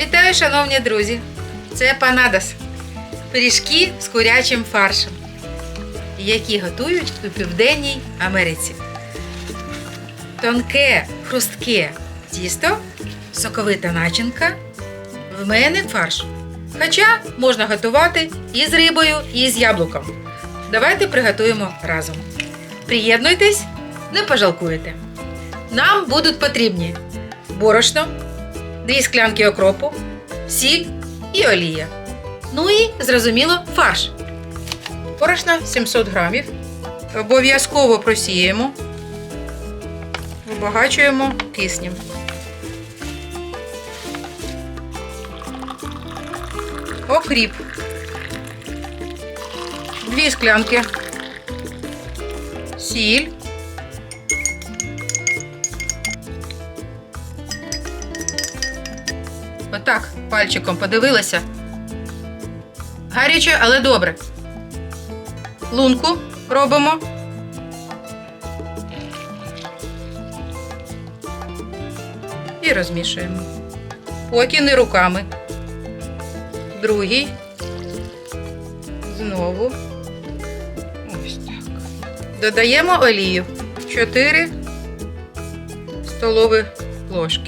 Вітаю, шановні друзі! Це панадас. Пиріжки з курячим фаршем, які готують у Південній Америці. Тонке, хрустке тісто, соковита начинка. В мене фарш. Хоча можна готувати і з рибою, і з яблуком. Давайте приготуємо разом. Приєднуйтесь, не пожалкуєте. Нам будуть потрібні борошно, дві склянки окропу, сіль і олія. Ну і, зрозуміло, фарш. Борошна 700 грамів. Обов'язково просіємо, вибагачуємо киснем. Окріп. Дві склянки. Сіль. Отак пальчиком подивилася. Гаряче, але добре. Лунку робимо. І розмішуємо. Поки не руками. Другий. Знову. Ось так. Додаємо олію. 4 столові ложки.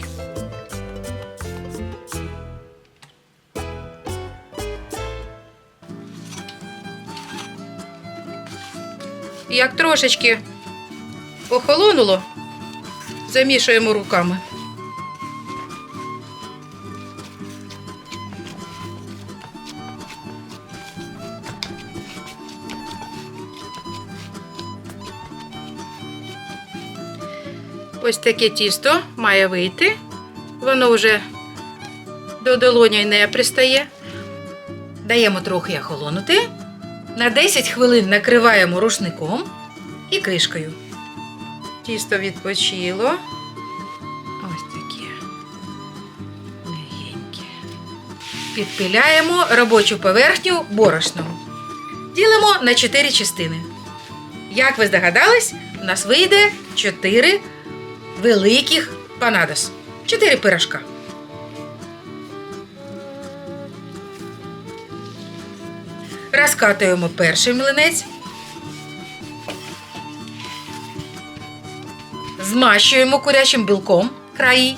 Як трошечки охолонуло, замішуємо руками. Ось таке тісто має вийти. Воно вже до долоні не пристає. Даємо трохи охолонути. На 10 хвилин накриваємо рушником і кришкою. Тісто відпочило. Ось таке. Легеньке. Підпиляємо робочу поверхню борошном. Ділимо на 4 частини. Як ви здогадались, у нас вийде 4 великих панадос. 4 пирожка. Розкатуємо перший млинець. Змащуємо курячим білком краї.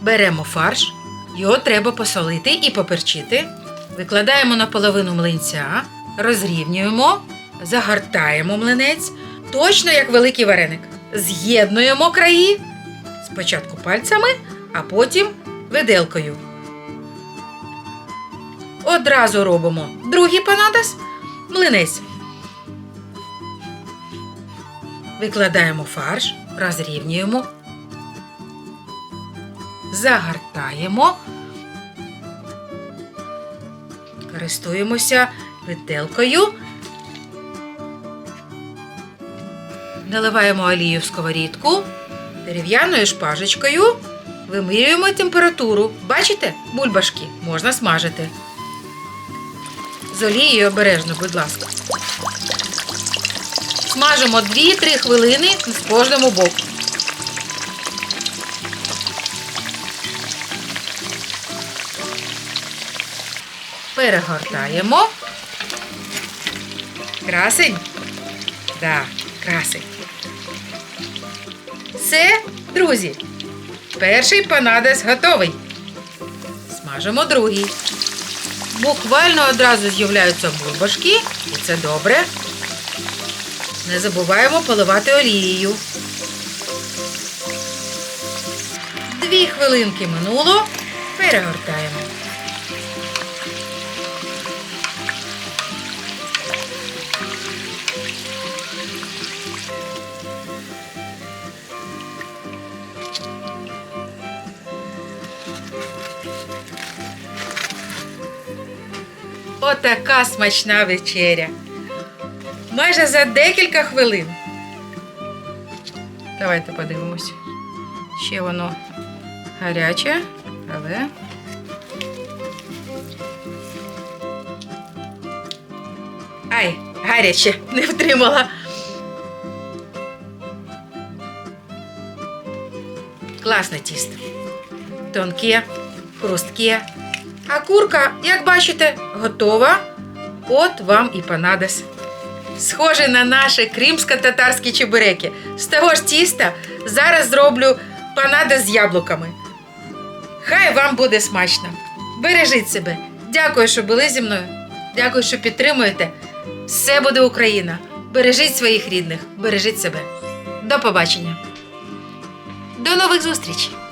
Беремо фарш, його треба посолити і поперчити. Викладаємо на половину млинця, розрівнюємо, загортаємо млинець, точно як великий вареник. З'єднуємо краї спочатку пальцями, а потім виделкою. Одразу робимо другий панадас, млинець. Викладаємо фарш, розрівнюємо, загортаємо, користуємося виделкою, наливаємо олію в сковорідку, дерев'яною шпажечкою вимірюємо температуру. Бачите, бульбашки можна смажити. З олією обережно, будь ласка. Смажимо 2-3 хвилини з кожному боку. Перегортаємо. Красень? Да, красень. Все, друзі. Перший панадес готовий. Смажимо другий. Буквально одразу з'являються бульбашки, і це добре. Не забуваємо поливати олією. Дві хвилинки минуло. Перегортаємо. Отака смачна вечеря. Майже за декілька хвилин. Давайте подивимось. Ще воно гаряче, але. Ай, гаряче, не втримала. Класне тісто. Тонке, хрустке. А курка, як бачите, готова. От вам і панадас. Схоже на наші кримсько-татарські чебуреки. З того ж тіста зараз зроблю панадас з яблуками. Хай вам буде смачно. Бережіть себе. Дякую, що були зі мною. Дякую, що підтримуєте. Все буде Україна. Бережіть своїх рідних, бережіть себе. До побачення. До нових зустрічей!